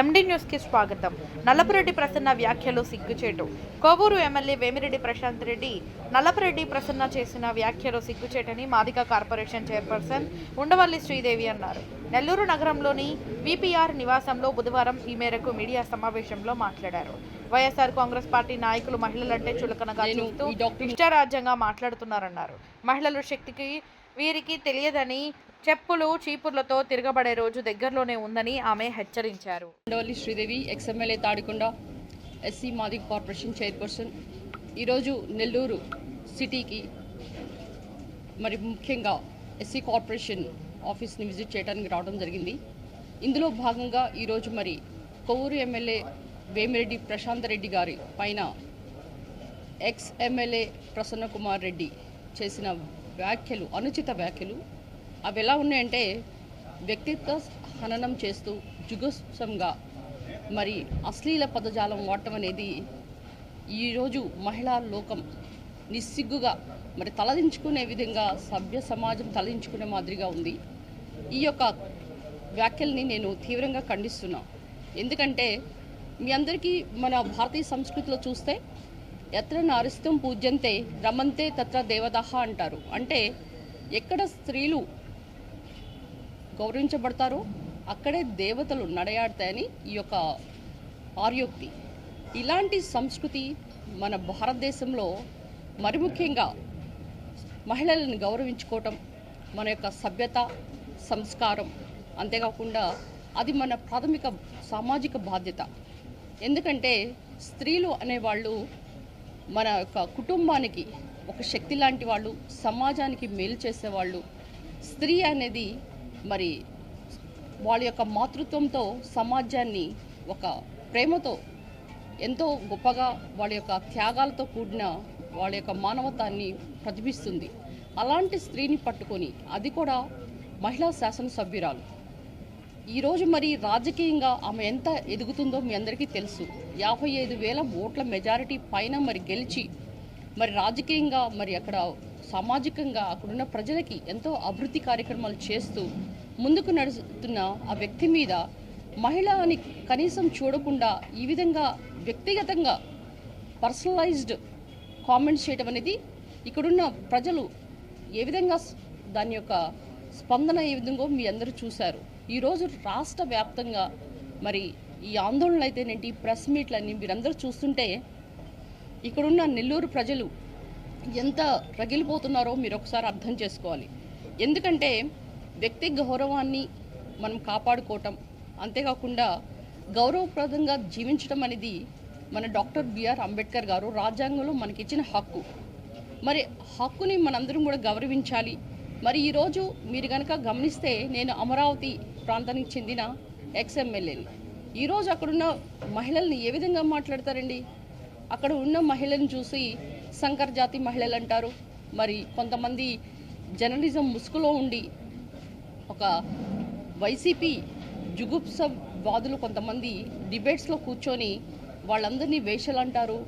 ఎండి న్యూస్కి స్వాగతం. నల్లపురెడ్డి ప్రసన్న వ్యాఖ్యలు సిగ్గుచేటు. కోవూరు ఎమ్మెల్యే వేమిరెడ్డి ప్రశాంత్ రెడ్డి నల్లపురెడ్డి ప్రసన్న చేసిన వ్యాఖ్యలు సిగ్గుచేటని మాదిక కార్పొరేషన్ చైర్పర్సన్ ఉండవల్లి శ్రీదేవి అన్నారు. నెల్లూరు నగరంలోని విపిఆర్ నివాసంలో బుధవారం ఈ మేరకు మీడియా సమావేశంలో మాట్లాడారు. వైఎస్ఆర్ కాంగ్రెస్ పార్టీ నాయకులు మహిళలంటే చులకనగా చూస్తూ ఇష్టారాజ్యంగా మాట్లాడుతున్నారన్నారు. మహిళల శక్తికి వీరికి తెలియదని చెప్పులు చీపుర్లతో తిరగబడే రోజు దగ్గరలోనే ఉందని ఆమె హెచ్చరించారు. Undavalli Sridevi ex MLA Tadikonda SC మాది కార్పొరేషన్ చైర్పర్సన్. ఈరోజు నెల్లూరు సిటీకి మరి ముఖ్యంగా ఎస్సీ కార్పొరేషన్ ఆఫీస్ని విజిట్ చేయడానికి రావడం జరిగింది. ఇందులో భాగంగా ఈరోజు మరి కొవ్వూరు ఎమ్మెల్యే వేమిరెడ్డి ప్రశాంత్ రెడ్డి గారి పైన ఎక్స్ ఎమ్మెల్యే ప్రసన్నకుమార్ రెడ్డి చేసిన వ్యాఖ్యలు అనుచిత వ్యాఖ్యలు అవి ఎలా ఉన్నాయంటే వ్యక్తిత్వ హననం చేస్తూ జుగుప్సంగా మరి అశ్లీల పదజాలం వాడటం అనేది ఈరోజు మహిళా లోకం నిస్సిగ్గుగా మరి తలదించుకునే విధంగా సభ్య సమాజం తలదించుకునే మాదిరిగా ఉంది. ఈ యొక్క వ్యాఖ్యల్ని నేను తీవ్రంగా ఖండిస్తున్నా. ఎందుకంటే మీ అందరికీ మన భారతీయ సంస్కృతిలో చూస్తే ఎత్ర నారిస్తం పూజ్యంతే రమంతే తత్ర దేవదహ అంటారు. అంటే ఎక్కడ స్త్రీలు గౌరవించబడతారో. అక్కడే దేవతలు నడయాడతాయని ఈ యొక్క ఆర్యోక్తి. ఇలాంటి సంస్కృతి మన భారతదేశంలో మరి ముఖ్యంగా మహిళలను గౌరవించుకోవటం మన యొక్క సభ్యత సంస్కారం అంతేకాకుండా అది మన ప్రాథమిక సామాజిక బాధ్యత. ఎందుకంటే స్త్రీలు అనేవాళ్ళు మన యొక్క కుటుంబానికి ఒక శక్తి లాంటి వాళ్ళు సమాజానికి మేలు చేసేవాళ్ళు. స్త్రీ అనేది మరి వాళ్ళ యొక్క మాతృత్వంతో సమాజాన్ని ఒక ప్రేమతో ఎంతో గొప్పగా వాళ్ళ యొక్క త్యాగాలతో కూడిన వాళ్ళ యొక్క మానవతాన్ని ప్రతిబిస్తుంది. అలాంటి స్త్రీని పట్టుకొని అది కూడా మహిళా శాసనసభ్యురాలు. ఈరోజు మరి రాజకీయంగా ఆమె ఎంత ఎదుగుతుందో మీ అందరికీ తెలుసు. యాభై ఐదు వేల ఓట్ల మెజారిటీ పైన మరి గెలిచి మరి రాజకీయంగా మరి అక్కడ సామాజికంగా అక్కడున్న ప్రజలకి ఎంతో అభివృద్ధి కార్యక్రమాలు చేస్తూ ముందుకు నడుస్తున్న ఆ వ్యక్తి మీద మహిళ అని కనీసం చూడకుండా ఈ విధంగా వ్యక్తిగతంగా పర్సనలైజ్డ్ కామెంట్స్ చేయడం అనేది ఇక్కడున్న ప్రజలు ఏ విధంగా దాని యొక్క స్పందన ఏ విధంగా మీ అందరూ చూశారు? ఈరోజు రాష్ట్ర వ్యాప్తంగా మరి ఈ ఆందోళనలు అయితేనేంటి ప్రెస్ మీట్లన్నీ మీరందరూ చూస్తుంటే ఇక్కడున్న నెల్లూరు ప్రజలు ఎంత రగిలిపోతున్నారో మీరు ఒకసారి అర్థం చేసుకోవాలి. ఎందుకంటే వ్యక్తి గౌరవాన్ని మనం కాపాడుకోవటం అంతేకాకుండా గౌరవప్రదంగా జీవించడం అనేది మన డాక్టర్ బిఆర్ అంబేద్కర్ గారు రాజ్యాంగంలో మనకిచ్చిన హక్కు. మరి హక్కుని మనందరం కూడా గౌరవించాలి. మరి ఈరోజు మీరు కనుక గమనిస్తే నేను అమరావతి ప్రాంతానికి చెందిన ఎక్స్ ఈరోజు అక్కడున్న మహిళల్ని ఏ విధంగా మాట్లాడతారండి? అక్కడ ఉన్న మహిళను చూసి సంకర్ జాతి మహిళలు అంటారు. మరి కొంతమంది జర్నలిజం ముసుగులో ఉండి ఒక వైసీపీ జుగుప్స వాదులు కొంతమంది డిబేట్స్లో కూర్చొని వాళ్ళందరినీ వేషలు అంటారు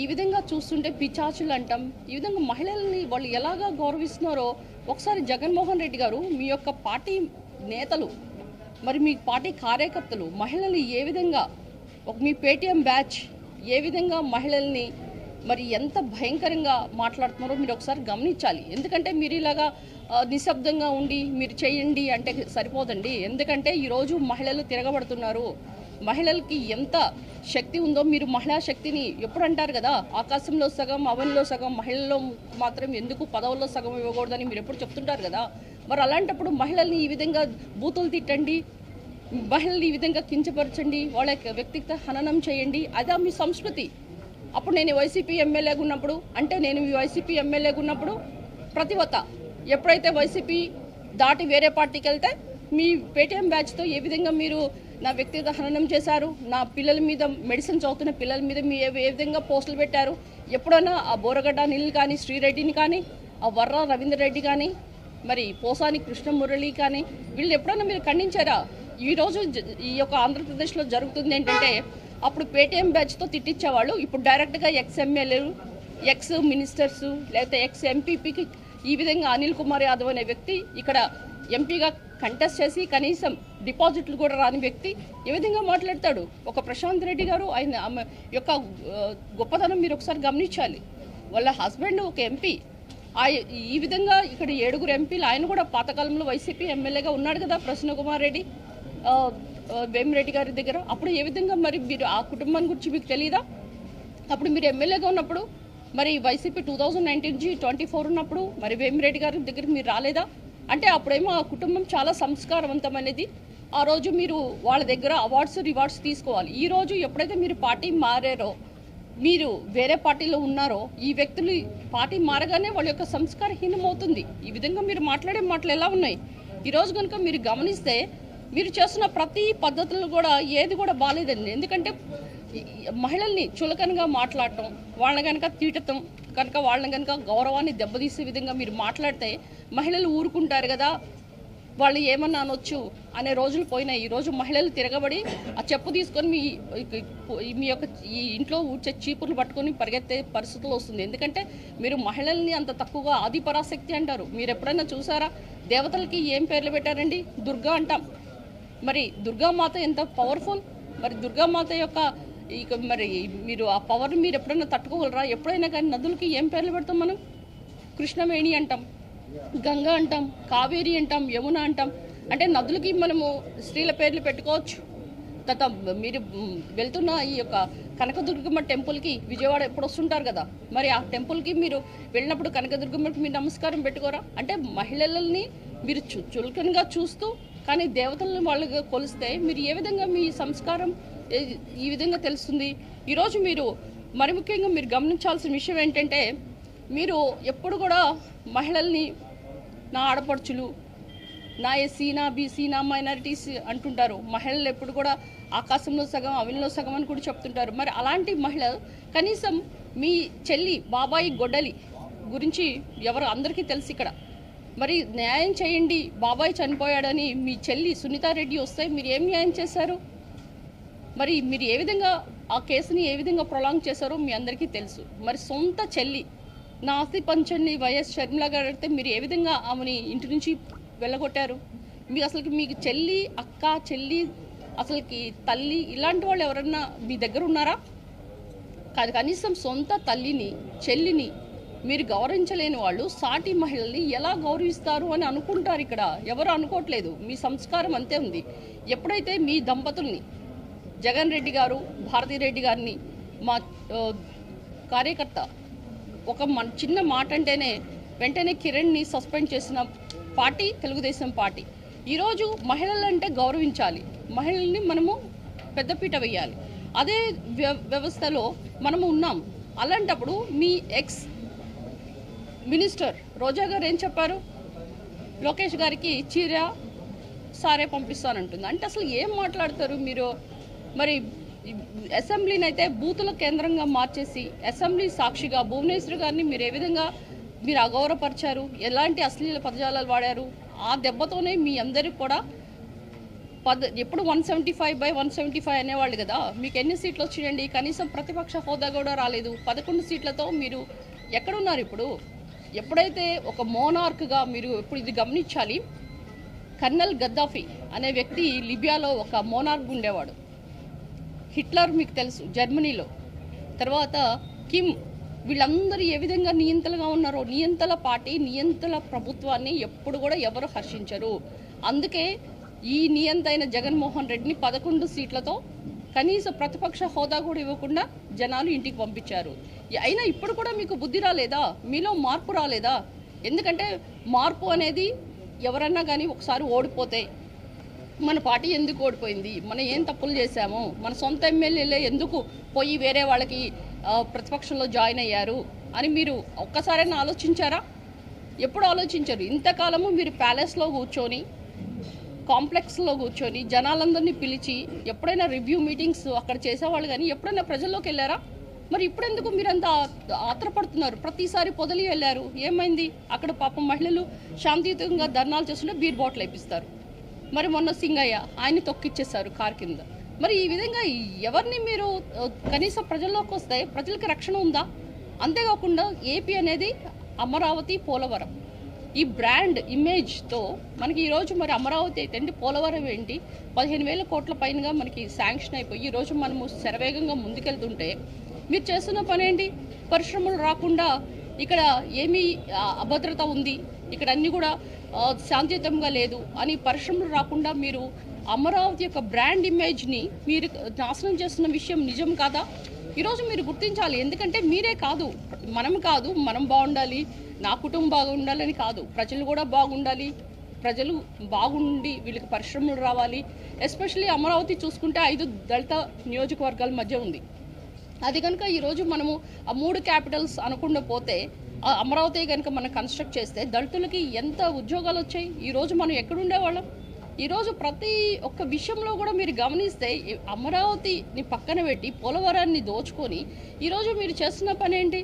ఈ విధంగా చూస్తుంటే పిచాచులు అంటాం ఈ విధంగా మహిళల్ని వాళ్ళు ఎలాగా గౌరవిస్తున్నారో ఒకసారి జగన్మోహన్ రెడ్డి గారు మీ యొక్క పార్టీ నేతలు మరి మీ పార్టీ కార్యకర్తలు మహిళల్ని ఏ విధంగా ఒక మీ పేటీఎం బ్యాచ్ ఏ విధంగా మహిళల్ని మరి ఎంత భయంకరంగా మాట్లాడుతున్నారో మీరు ఒకసారి గమనించాలి. ఎందుకంటే మీరు ఇలాగా నిశ్శబ్దంగా ఉండి మీరు చేయండి అంటే సరిపోదండి. ఎందుకంటే ఈరోజు మహిళలు తిరగబడుతున్నారు. మహిళలకి ఎంత శక్తి ఉందో మీరు మహిళా శక్తిని ఎప్పుడు అంటారు కదా? ఆకాశంలో సగం అవనిలో సగం మహిళల్లో మాత్రం ఎందుకు పదవుల్లో సగం ఇవ్వకూడదని మీరు ఎప్పుడు చెప్తుంటారు కదా? మరి అలాంటప్పుడు మహిళల్ని ఈ విధంగా బూతులు తిట్టండి మహిళల్ని ఈ విధంగా కించపరచండి వాళ్ళ వ్యక్తిగత హననం చేయండి. అదే మీ సంస్కృతి. అప్పుడు నేను వైసీపీ ఎమ్మెల్యేగా ఉన్నప్పుడు అంటే నేను ఈ వైసీపీ ఎమ్మెల్యేగా ఉన్నప్పుడు ప్రతివత ఎప్పుడైతే వైసీపీ దాటి వేరే పార్టీకి వెళ్తే మీ పేటీఎం బ్యాచ్తో ఏ విధంగా మీరు నా వ్యక్తిగత హననం చేశారు నా పిల్లల మీద మెడిసిన్ చదువుతున్న పిల్లల మీద మీ ఏ ఏ విధంగా పోస్టులు పెట్టారు ఎప్పుడైనా ఆ బోరగడ్డ నీళ్ళు కానీ శ్రీరెడ్డిని కానీ ఆ వర్ర రవీందర్ రెడ్డి కానీ మరి పోసాని కృష్ణమురళి కానీ వీళ్ళు ఎప్పుడైనా మీరు ఖండించారా? ఈరోజు ఈ యొక్క ఆంధ్రప్రదేశ్లో జరుగుతుంది ఏంటంటే అప్పుడు పేటీఎం బ్యాచ్తో తిట్టించేవాళ్ళు ఇప్పుడు డైరెక్ట్గా ఎక్స్ ఎమ్మెల్యేలు ఎక్స్ మినిస్టర్స్ లేకపోతే ఎక్స్ ఎంపీపీకి ఈ విధంగా అనిల్ కుమార్ యాదవ్ అనే వ్యక్తి ఇక్కడ ఎంపీగా కంటెస్ట్ చేసి కనీసం డిపాజిట్లు కూడా రాని వ్యక్తి ఏ విధంగా మాట్లాడతాడు. ఒక ప్రశాంత్ రెడ్డి గారు ఆయన ఆమె యొక్క గొప్పతనం మీరు ఒకసారి గమనించాలి. వాళ్ళ హస్బెండ్ ఒక ఎంపీ. ఆ ఈ విధంగా ఇక్కడ ఏడుగురు ఎంపీలు ఆయన కూడా పాతకాలంలో వైసీపీ ఎమ్మెల్యేగా ఉన్నాడు కదా ప్రసన్న కుమార్ రెడ్డి. వేమిరెడ్డి గారి దగ్గర. అప్పుడు ఏ విధంగా మరి మీరు ఆ కుటుంబాన్ని గురించి మీకు తెలియదా అప్పుడు మీరు ఎమ్మెల్యేగా ఉన్నప్పుడు మరి వైసీపీ టూ థౌజండ్ నైన్టీన్ జీ ట్వంటీ ఫోర్ ఉన్నప్పుడు మరి వేమిరెడ్డి గారి దగ్గర మీరు రాలేదా? అంటే అప్పుడేమో ఆ కుటుంబం చాలా సంస్కారవంతమైనది ఆ రోజు మీరు వాళ్ళ దగ్గర అవార్డ్స్ రివార్డ్స్ తీసుకోవాలి. ఈ రోజు ఎప్పుడైతే మీరు పార్టీ మారారో మీరు వేరే పార్టీలో ఉన్నారో ఈ వ్యక్తులు పార్టీ మారగానే వాళ్ళ యొక్క సంస్కారహీనం అవుతుంది ఈ విధంగా మీరు మాట్లాడే మాటలు ఎలా ఉన్నాయి? ఈరోజు కనుక మీరు గమనిస్తే మీరు చేస్తున్న ప్రతి పద్ధతులు కూడా ఏది కూడా బాగాలేదండి ఎందుకంటే మహిళల్ని చులకనగా మాట్లాడటం వాళ్ళని కనుక తీటతం కనుక వాళ్ళని కనుక గౌరవాన్ని దెబ్బతీసే విధంగా మీరు మాట్లాడితే మహిళలు ఊరుకుంటారు కదా వాళ్ళు ఏమన్నా అనొచ్చు అనే రోజులు పోయినాయి. ఈ రోజు మహిళలు తిరగబడి ఆ చెప్పు తీసుకొని మీ మీ యొక్క ఈ ఇంట్లో ఊడ్చే చీపుర్లు పట్టుకొని పరిగెత్తే పరిస్థితులు వస్తుంది. ఎందుకంటే మీరు మహిళల్ని అంత తక్కువగా ఆదిపరాశక్తి అంటారు. మీరు ఎప్పుడైనా చూసారా? దేవతలకి ఏం పేర్లు పెట్టారండి? దుర్గా అంటాం. మరి దుర్గామాత ఎంత పవర్ఫుల్ మరి దుర్గామాత యొక్క ఇక మరి మీరు ఆ పవర్ని మీరు ఎప్పుడైనా తట్టుకోగలరా? ఎప్పుడైనా కానీ నదులకి ఏం పేర్లు పెడతాం మనం? కృష్ణవేణి అంటాం గంగా అంటాం కావేరి అంటాం యమున అంటాం. అంటే నదులకి మనము స్త్రీల పేర్లు పెట్టుకోవచ్చు. తర్వాత మీరు వెళ్తున్న ఈ యొక్క కనకదుర్గమ్మ టెంపుల్కి విజయవాడ ఎప్పుడు వస్తుంటారు కదా? మరి ఆ టెంపుల్కి మీరు వెళ్ళినప్పుడు కనకదుర్గమ్మకి మీరు నమస్కారం పెట్టుకోరా? అంటే మహిళలని మీరు చు చులకనగా చూస్తూ కానీ దేవతలను వాళ్ళగా కొలిస్తే మీరు ఏ విధంగా మీ సంస్కారం ఈ విధంగా తెలుస్తుంది? ఈరోజు మీరు మరి ముఖ్యంగా మీరు గమనించాల్సిన విషయం ఏంటంటే మీరు ఎప్పుడు కూడా మహిళల్ని నా ఆడపడుచులు నా ఎస్సీ నా బీసీ నా మైనారిటీస్ అంటుంటారు. మహిళలు ఎప్పుడు కూడా ఆకాశంలో సగం అవిలో సగం అని కూడా చెప్తుంటారు. మరి అలాంటి మహిళ కనీసం మీ చెల్లి బాబాయి గొడ్డలి గురించి ఎవరు అందరికీ తెలుసు ఇక్కడ. మరి న్యాయం చేయండి బాబాయ్ చనిపోయాడని మీ చెల్లి సునీతారెడ్డి వస్తే మీరు ఏం న్యాయం చేశారు? మరి మీరు ఏ విధంగా ఆ కేసుని ఏ విధంగా ప్రొలాంగ్ చేశారో మీ అందరికీ తెలుసు. మరి సొంత చెల్లి నా ఆస్తి పంచండి వైఎస్ షర్మిల గారు అయితే మీరు ఏ విధంగా ఆమెని ఇంటి నుంచి వెళ్ళగొట్టారు? మీకు అసలుకి మీకు చెల్లి అక్క చెల్లి అసలుకి తల్లి ఇలాంటి వాళ్ళు ఎవరన్నా మీ దగ్గర ఉన్నారా? కాదు కనీసం సొంత తల్లిని చెల్లిని మీరు గౌరవించలేని వాళ్ళు సాటి మహిళల్ని ఎలా గౌరవిస్తారు అని అనుకుంటారు ఇక్కడ. ఎవరు అనుకోవట్లేదు. మీ సంస్కారం అంతే ఉంది. ఎప్పుడైతే మీ దంపతుల్ని జగన్ రెడ్డి గారు భారతీ రెడ్డి గారిని మా కార్యకర్త ఒక చిన్న మాట అంటేనే వెంటనే కిరణ్ని సస్పెండ్ చేసిన పార్టీ తెలుగుదేశం పార్టీ. ఈరోజు మహిళలంటే గౌరవించాలి. మహిళల్ని మనము పెద్దపీట వేయాలి. అదే వ్యవస్థలో మనము ఉన్నాం. అలాంటప్పుడు మీ ఎక్స్ మినిస్టర్ రోజా గారు ఏం చెప్పారు? లోకేష్ గారికి చీర సారే పంపిస్తానంటుంది. అంటే అసలు ఏం మాట్లాడతారు మీరు? మరి అసెంబ్లీని అయితే బూతుల కేంద్రంగా మార్చేసి అసెంబ్లీ సాక్షిగా భువనేశ్వర్ గారిని మీరు ఏ విధంగా మీరు అగౌరవపరిచారు? ఎలాంటి అశ్లీల పదజాలాలు వాడారు? ఆ దెబ్బతోనే మీ అందరికి కూడా పద ఎప్పుడు one seventy five by one seventy five అనేవాళ్ళు కదా? మీకు ఎన్ని సీట్లు వచ్చినాయండి? కనీసం ప్రతిపక్ష హోదా కూడా రాలేదు. పదకొండు సీట్లతో మీరు ఎక్కడున్నారు ఇప్పుడు? ఎప్పుడైతే ఒక మోనార్క్గా మీరు ఇప్పుడు ఇది గమనించాలి కర్నల్ గద్దాఫీ అనే వ్యక్తి లిబియాలో ఒక మోనార్క్ ఉండేవాడు. హిట్లర్ మీకు తెలుసు జర్మనీలో. తర్వాత కిమ్ వీళ్ళందరూ ఏ విధంగా నియంతలుగా ఉన్నారో నియంతల పార్టీ నియంతల ప్రభుత్వాన్ని ఎప్పుడు కూడా ఎవరు హర్షించరు. అందుకే ఈ నియంతైన జగన్మోహన్ రెడ్డిని పదకొండు సీట్లతో కనీస ప్రతిపక్ష హోదా కూడా ఇవ్వకుండా జనాలు ఇంటికి పంపించారు. అయినా ఇప్పుడు కూడా మీకు బుద్ధి రాలేదా? మీలో మార్పు రాలేదా? ఎందుకంటే మార్పు అనేది ఎవరన్నా కానీ ఒకసారి ఓడిపోతే మన పార్టీ ఎందుకు ఓడిపోయింది? మనం ఏం తప్పులు చేశాము? మన సొంత ఎమ్మెల్యేలే ఎందుకు పోయి వేరే వాళ్ళకి ప్రతిపక్షంలో జాయిన్ అయ్యారు అని మీరు ఒక్కసారైనా ఆలోచించారా? ఎప్పుడు ఆలోచించరు. ఇంతకాలము మీరు ప్యాలెస్లో కూర్చొని కాంప్లెక్స్లో కూర్చొని జనాలందరినీ పిలిచి ఎప్పుడైనా రివ్యూ మీటింగ్స్ అక్కడ చేసేవాళ్ళు కానీ ఎప్పుడైనా ప్రజల్లోకి వెళ్ళారా? మరి ఇప్పుడెందుకు మీరంతా ఆత్రపడుతున్నారు? ప్రతిసారి పొదలి వెళ్ళారు. ఏమైంది? అక్కడ పాపం మహిళలు శాంతియుతంగా ధర్నాలు చేస్తుంటే బీర్ బాటిల్ వేపిస్తారు. మరి మొన్న సింగయ్య ఆయన తొక్కిచ్చేశారు కార్ కింద. మరి ఈ విధంగా ఎవరిని మీరు కనీసం ప్రజల్లోకి వస్తే ప్రజలకి రక్షణ ఉందా? అంతేకాకుండా ఏపీ అనేది అమరావతి పోలవరం. ఈ బ్రాండ్ ఇమేజ్తో మనకి ఈరోజు మరి అమరావతి అయితే ఏంటి పోలవరం ఏంటి? పదిహేను వేల కోట్ల పైనగా మనకి శాంక్షన్ అయిపోయి ఈరోజు మనము శరవేగంగా ముందుకెళ్తుంటే మీరు చేస్తున్న పని ఏంటి? పరిశ్రమలు రాకుండా ఇక్కడ ఏమీ అభద్రత ఉంది. ఇక్కడ అన్నీ కూడా శాంతియుతంగా లేదు అని పరిశ్రమలు రాకుండా మీరు అమరావతి యొక్క బ్రాండ్ ఇమేజ్ని మీరు నాశనం చేస్తున్న విషయం నిజం కాదా? ఈరోజు మీరు గుర్తించాలి. ఎందుకంటే మీరే కాదు. మనం కాదు. మనం బాగుండాలి. నా కుటుంబం బాగుండాలని కాదు. ప్రజలు కూడా బాగుండాలి. ప్రజలు బాగుండి వీళ్ళకి పరిశ్రమలు రావాలి. ఎస్పెషల్లీ అమరావతి చూసుకుంటే ఐదు దళిత నియోజకవర్గాల మధ్య ఉంది. అది కనుక ఈరోజు మనము ఆ మూడు క్యాపిటల్స్ అనకుండా పోతే అమరావతి కనుక మనం కన్స్ట్రక్ట్ చేస్తే దళితులకి ఎంత ఉద్యోగాలు వచ్చాయి? ఈరోజు మనం ఎక్కడుండేవాళ్ళం? ఈరోజు ప్రతి ఒక్క విషయంలో కూడా మీరు గమనిస్తే అమరావతిని పక్కన పెట్టి పోలవరాన్ని దోచుకొని ఈరోజు మీరు చేస్తున్న పని ఏంటి?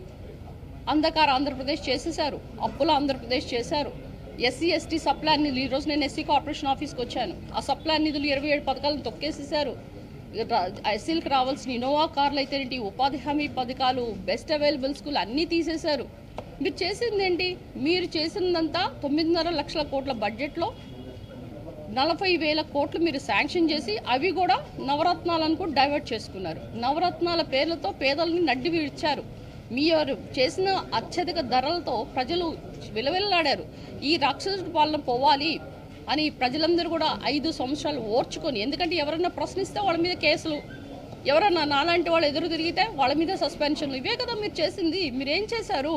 అంధకార ఆంధ్రప్రదేశ్ చేసేసారు అప్పుల ఆంధ్రప్రదేశ్ చేశారు. ఎస్సీ ఎస్టీ సప్లై నిధులు ఈరోజు నేను ఎస్సీ కార్పొరేషన్ ఆఫీస్కి వచ్చాను. ఆ సప్లాన్ నిధులు ఇరవై ఏడు పథకాలను తొక్కేసేశారు. ఎస్సీలకు రావాల్సిన ఇన్నోవా కార్లు అయితే ఏంటి? ఉపాధి హామీ పథకాలు బెస్ట్ అవైలబుల్ స్కూల్ అన్నీ తీసేశారు. మీరు చేసింది ఏంటి? మీరు చేసిందంతా తొమ్మిదిన్నర లక్షల కోట్ల బడ్జెట్లో నలభై వేల కోట్లు మీరు శాంక్షన్ చేసి అవి కూడా నవరత్నాలను కూడా డైవర్ట్ చేసుకున్నారు. నవరత్నాల పేర్లతో పేదల్ని నడ్డి విడిచారు. మీరు చేసిన అత్యధిక ధరలతో ప్రజలు విలవిల్లాడారు. ఈ రాక్షసుడి పాలన పోవాలి అని ప్రజలందరూ కూడా ఐదు సంవత్సరాలు ఓర్చుకొని ఎందుకంటే ఎవరైనా ప్రశ్నిస్తే వాళ్ళ మీద కేసులు ఎవరన్నా నాలాంటి వాళ్ళు ఎదురు తిరిగితే వాళ్ళ మీద సస్పెన్షన్లు. ఇవే కదా మీరు చేసింది. మీరు ఏం చేశారు?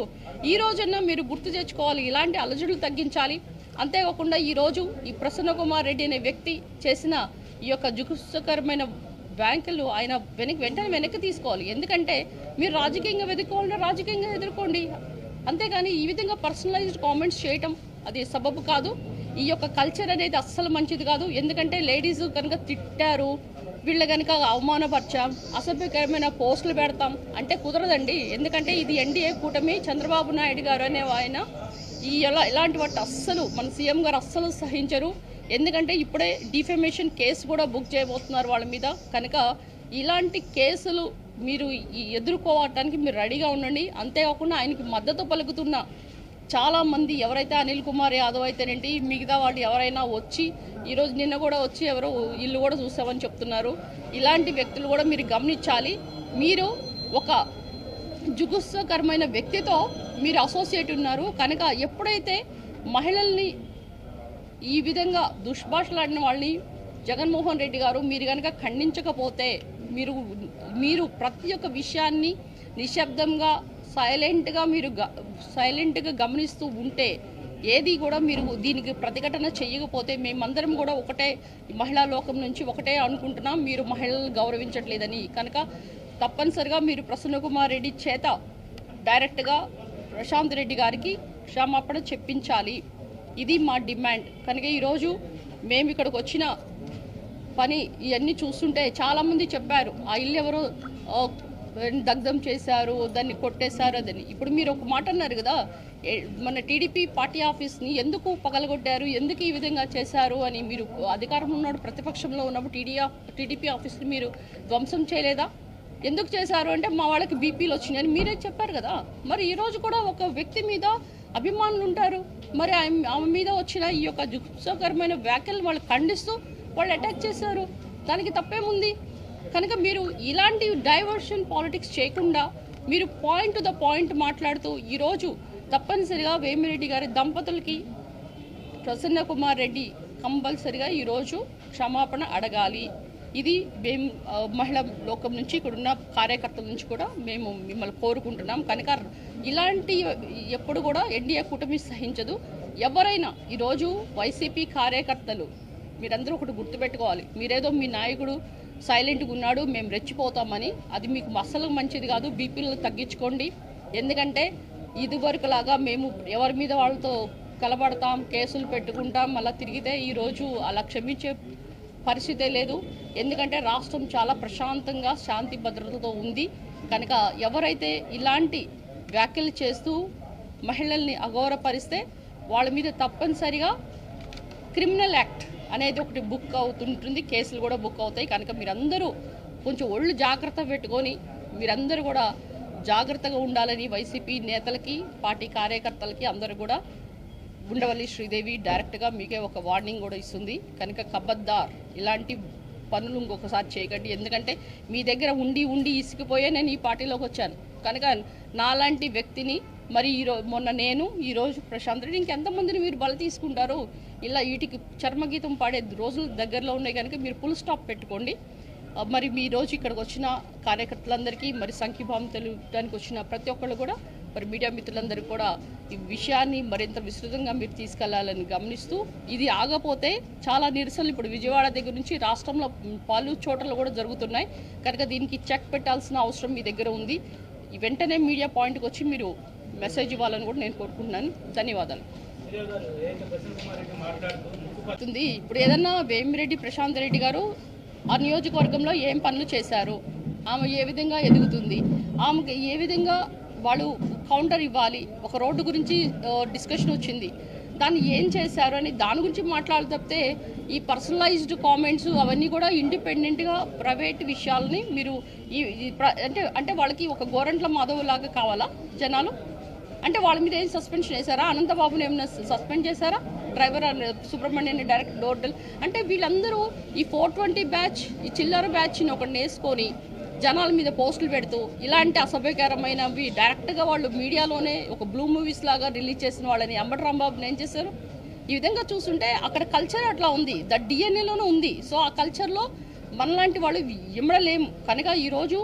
ఈ రోజున్నా మీరు గుర్తు తెచ్చుకోవాలి. ఇలాంటి అలజడులు తగ్గించాలి. అంతేకాకుండా ఈ రోజు ఈ ప్రసన్నకుమార్ రెడ్డి అనే వ్యక్తి చేసిన ఈ యొక్క జుగుత్సకరమైన బ్యాంకులు ఆయన వెనక్కి వెంటనే వెనక్కి తీసుకోవాలి. ఎందుకంటే మీరు రాజకీయంగా వెతుక్కోవాలంటే రాజకీయంగా ఎదుర్కోండి. అంతేగాని ఈ విధంగా పర్సనలైజ్డ్ కామెంట్స్ చేయటం అది సబబు కాదు. ఈ యొక్క కల్చర్ అనేది అస్సలు మంచిది కాదు. ఎందుకంటే లేడీస్ కనుక తిట్టారు వీళ్ళ కనుక అవమానపరిచాం అసభ్యకరమైన పోస్టులు పెడతాం అంటే కుదరదండి. ఎందుకంటే ఇది ఎన్డీఏ కూటమి చంద్రబాబు నాయుడు గారు అనే ఆయన ఈ ఎలా ఇలాంటి వాటి అస్సలు మన సీఎం గారు అస్సలు సహించరు. ఎందుకంటే ఇప్పుడే డిఫెమేషన్ కేసు కూడా బుక్ చేయబోతున్నారు వాళ్ళ మీద. కనుక ఇలాంటి కేసులు మీరు ఎదుర్కోవటానికి మీరు రెడీగా ఉండండి. అంతేకాకుండా ఆయనకి మద్దతు పలుకుతున్న చాలామంది ఎవరైతే అనిల్ కుమార్ యాదవ్ అయితేనేంటి మిగతా వాళ్ళు ఎవరైనా వచ్చి ఈరోజు నిన్న కూడా వచ్చి ఎవరో ఇల్లు కూడా చూసామని చెప్తున్నారు. ఇలాంటి వ్యక్తులు కూడా మీరు గమనించాలి. మీరు ఒక జుగుత్సకరమైన వ్యక్తితో మీరు అసోసియేట్ ఉన్నారు. కనుక ఎప్పుడైతే మహిళల్ని ఈ విధంగా దుష్భాషలాడిన వాళ్ళని జగన్మోహన్ రెడ్డి గారు మీరు కనుక ఖండించకపోతే మీరు మీరు ప్రతి ఒక్క విషయాన్ని నిశ్శబ్దంగా సైలెంట్గా మీరు గ- సైలెంట్గా గమనిస్తూ ఉంటే ఏది కూడా మీరు దీనికి ప్రతిఘటన చేయకపోతే మేమందరం కూడా ఒకటే మహిళా లోకం నుంచి ఒకటే అనుకుంటున్నాం. మీరు మహిళలను గౌరవించట్లేదని. కనుక తప్పనిసరిగా మీరు ప్రసన్న కుమార్ రెడ్డి చేత డైరెక్ట్గా ప్రశాంత్ రెడ్డి గారికి క్షమాపణ చెప్పించాలి. ఇది మా డిమాండ్. కనుక ఈరోజు మేము ఇక్కడికి వచ్చిన పని ఇవన్నీ చూస్తుంటే చాలామంది చెప్పారు ఆ ఇల్లు ఎవరో దగ్ధం చేశారు దాన్ని కొట్టేశారు అదని. ఇప్పుడు మీరు ఒక మాట అన్నారు కదా మన టీడీపీ పార్టీ ఆఫీస్ని ఎందుకు పగలగొట్టారు ఎందుకు ఈ విధంగా చేశారు అని మీరు అధికారంలో ఉన్నప్పుడు ప్రతిపక్షంలో ఉన్నప్పుడు టీడీ టీడీపీ ఆఫీస్ని మీరు ధ్వంసం చేయలేదా? ఎందుకు చేశారు అంటే మా వాళ్ళకి బీపీలు వచ్చినాయని మీరే చెప్పారు కదా. మరి ఈరోజు కూడా ఒక వ్యక్తి మీద అభిమానులు ఉంటారు. మరి ఆమె ఆమె మీద వచ్చిన ఈ యొక్క జుత్సకరమైన వ్యాఖ్యలు వాళ్ళు ఖండిస్తూ వాళ్ళు అటాక్ చేశారు. దానికి తప్పేముంది? కనుక మీరు ఇలాంటి డైవర్షన్ పాలిటిక్స్ చేయకుండా మీరు పాయింట్ టు ద పాయింట్ మాట్లాడుతూ ఈరోజు తప్పనిసరిగా వేమిరెడ్డి గారి దంపతులకి ప్రసన్న కుమార్ రెడ్డి కంపల్సరిగా ఈరోజు క్షమాపణ అడగాలి. ఇది మేము మహిళా లోకం నుంచి ఇక్కడున్న కార్యకర్తల నుంచి కూడా మేము మిమ్మల్ని కోరుకుంటున్నాం. కనుక ఇలాంటి ఎప్పుడు కూడా ఎన్డీఏ కూటమి సహించదు. ఎవరైనా ఈరోజు వైసీపీ కార్యకర్తలు మీరందరూ ఒకటి గుర్తుపెట్టుకోవాలి. మీరేదో మీ నాయకుడు సైలెంట్గా ఉన్నాడు మేము రెచ్చిపోతామని అది మీకు అస్సలు మంచిది కాదు. బీపీలు తగ్గించుకోండి. ఎందుకంటే ఇదివరకులాగా మేము ఎవరి మీద వాళ్ళతో కలబడతాం కేసులు పెట్టుకుంటాం మళ్ళీ తిరిగితే ఈరోజు అలా క్షమించే పరిస్థితే లేదు. ఎందుకంటే రాష్ట్రం చాలా ప్రశాంతంగా శాంతి భద్రతతో ఉంది. కనుక ఎవరైతే ఇలాంటి వ్యాఖ్యలు చేస్తూ మహిళల్ని అగౌరవపరిస్తే వాళ్ళ మీద తప్పనిసరిగా క్రిమినల్ యాక్ట్ అనేది ఒకటి బుక్ అవుతుంటుంది. కేసులు కూడా బుక్ అవుతాయి. కనుక మీరందరూ కొంచెం ఒళ్ళు జాగ్రత్త పెట్టుకొని మీరందరూ కూడా జాగ్రత్తగా ఉండాలని వైసీపీ నేతలకి పార్టీ కార్యకర్తలకి అందరూ కూడా ఉండవల్లి శ్రీదేవి డైరెక్ట్గా మీకే ఒక వార్నింగ్ కూడా ఇస్తుంది. కనుక కబద్దార్ ఇలాంటి పనులు ఇంకొకసారి చేయకండి. ఎందుకంటే మీ దగ్గర ఉండి ఉండి ఇసికిపోయే నేను ఈ పార్టీలోకి వచ్చాను. కనుక నాలాంటి వ్యక్తిని మరి ఈరోజు మొన్న నేను ఈరోజు ప్రశాంత్ రెడ్డి ఇంకెంతమందిని మీరు బల తీసుకుంటారు? ఇలా వీటికి చర్మగీతం పాడే రోజులు దగ్గరలో ఉన్నాయి కనుక మీరు ఫుల్ స్టాప్ పెట్టుకోండి. మరి మీ రోజు ఇక్కడికి వచ్చిన కార్యకర్తలందరికీ మరి సంఖ్యభావం తెలియడానికి వచ్చిన ప్రతి ఒక్కళ్ళు కూడా మరి మీడియా మిత్రులందరికీ కూడా ఈ విషయాన్ని మరింత విస్తృతంగా మీరు తీసుకెళ్ళాలని గమనిస్తూ ఇది ఆగపోతే చాలా నిరసనలు ఇప్పుడు విజయవాడ దగ్గర నుంచి రాష్ట్రంలో పలు చోట్ల కూడా జరుగుతున్నాయి. కనుక దీనికి చెక్ పెట్టాల్సిన అవసరం మీ దగ్గర ఉంది. వెంటనే మీడియా పాయింట్కి వచ్చి మీరు మెసేజ్ ఇవ్వాలని కూడా నేను కోరుకుంటున్నాను. ధన్యవాదాలు. అవుతుంది ఇప్పుడు ఏదన్నా వేమిరెడ్డి ప్రశాంత్ రెడ్డి గారు ఆ నియోజకవర్గంలో ఏం పనులు చేశారు? ఆమె ఏ విధంగా ఎదుగుతుంది? ఆమెకి ఏ విధంగా వాళ్ళు కౌంటర్ ఇవ్వాలి. ఒక రోడ్డు గురించి డిస్కషన్ వచ్చింది. దాన్ని ఏం చేశారు అని దాని గురించి మాట్లాడి తప్పితే ఈ పర్సనలైజ్డ్ కామెంట్స్ అవన్నీ కూడా ఇండిపెండెంట్గా ప్రైవేట్ విషయాలని మీరు ఈ ప్ర- అంటే అంటే వాళ్ళకి ఒక గోరంట్ల మాధవ్ లాగా కావాలా జనాలు? అంటే వాళ్ళ మీద ఏం సస్పెన్షన్ చేశారా అనంతబాబుని ఏమైనా సస్పెండ్ చేశారా? డ్రైవర్ అని సుబ్రహ్మణ్యాన్ని డైరెక్ట్ డోర్ డెల్ అంటే వీళ్ళందరూ ఈ ఫోర్ ట్వంటీ బ్యాచ్ ఈ చిల్లర బ్యాచ్ని ఒకటి వేసుకొని జనాల మీద పోస్టులు పెడుతూ ఇలాంటి అసభ్యకరమైనవి డైరెక్ట్గా వాళ్ళు మీడియాలోనే ఒక బ్లూ మూవీస్ లాగా రిలీజ్ చేసిన వాళ్ళని అంబటి రాంబాబుని ఏం చేశారు? ఈ విధంగా చూస్తుంటే అక్కడ కల్చర్ అట్లా ఉంది. ద డిఎన్ఏలోనే ఉంది. సో ఆ కల్చర్లో మనలాంటి వాళ్ళు ఇమ్మడలేము కనుక ఈరోజు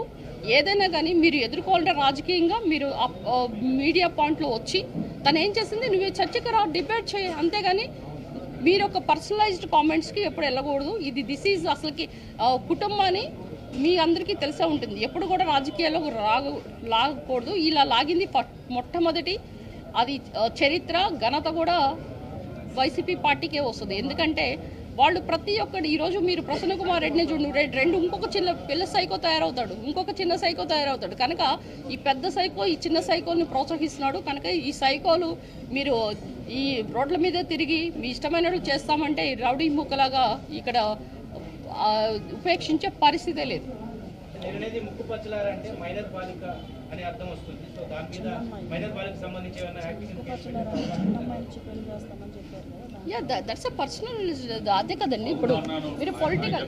ఏదైనా కానీ మీరు ఎదుర్కోవాలంటే రాజకీయంగా మీరు మీడియా పాయింట్లో వచ్చి తను ఏం చేసింది? నువ్వు చర్చకు రా డిబేట్ చేయి. అంతేగాని మీరు ఒక పర్సనలైజ్డ్ కామెంట్స్కి ఎప్పుడు వెళ్ళకూడదు. ఇది దిస్ ఈజ్ అసలుకి కుటుంబాన్ని మీ అందరికీ తెలిసే ఉంటుంది. ఎప్పుడు కూడా రాజకీయాల్లో రాగ లాగకూడదు. ఇలా లాగింది మొట్టమొదటి అది చరిత్ర ఘనత కూడా వైసీపీ పార్టీకే వస్తుంది. ఎందుకంటే వాళ్ళు ప్రతి ఒక్కటి ఈరోజు మీరు ప్రసన్న కుమార్ రెడ్డిని చూడు రెండు ఇంకొక చిన్న పిల్ల సైకో తయారవుతాడు. ఇంకొక చిన్న సైకో తయారవుతాడు. కనుక ఈ పెద్ద సైకో ఈ చిన్న సైకోని ప్రోత్సహిస్తున్నాడు. కనుక ఈ సైకోలు మీరు ఈ రోడ్ల మీద తిరిగి మీ ఇష్టమైనట్టు చేస్తామంటే ఈ రౌడీ ముక్కలాగా ఇక్కడ ఉపేక్షించే పరిస్థితే లేదు. ముక్కు పచ్చలారంటే మైనర్ బాలిక అనే అర్థం వస్తుంది. సో దాని మీద మైనర్ బాలిక సంబంధించి ఏమైనా acting yeah that's uh personal అదే కదండి. ఇప్పుడు మీరు పొలిటికల్.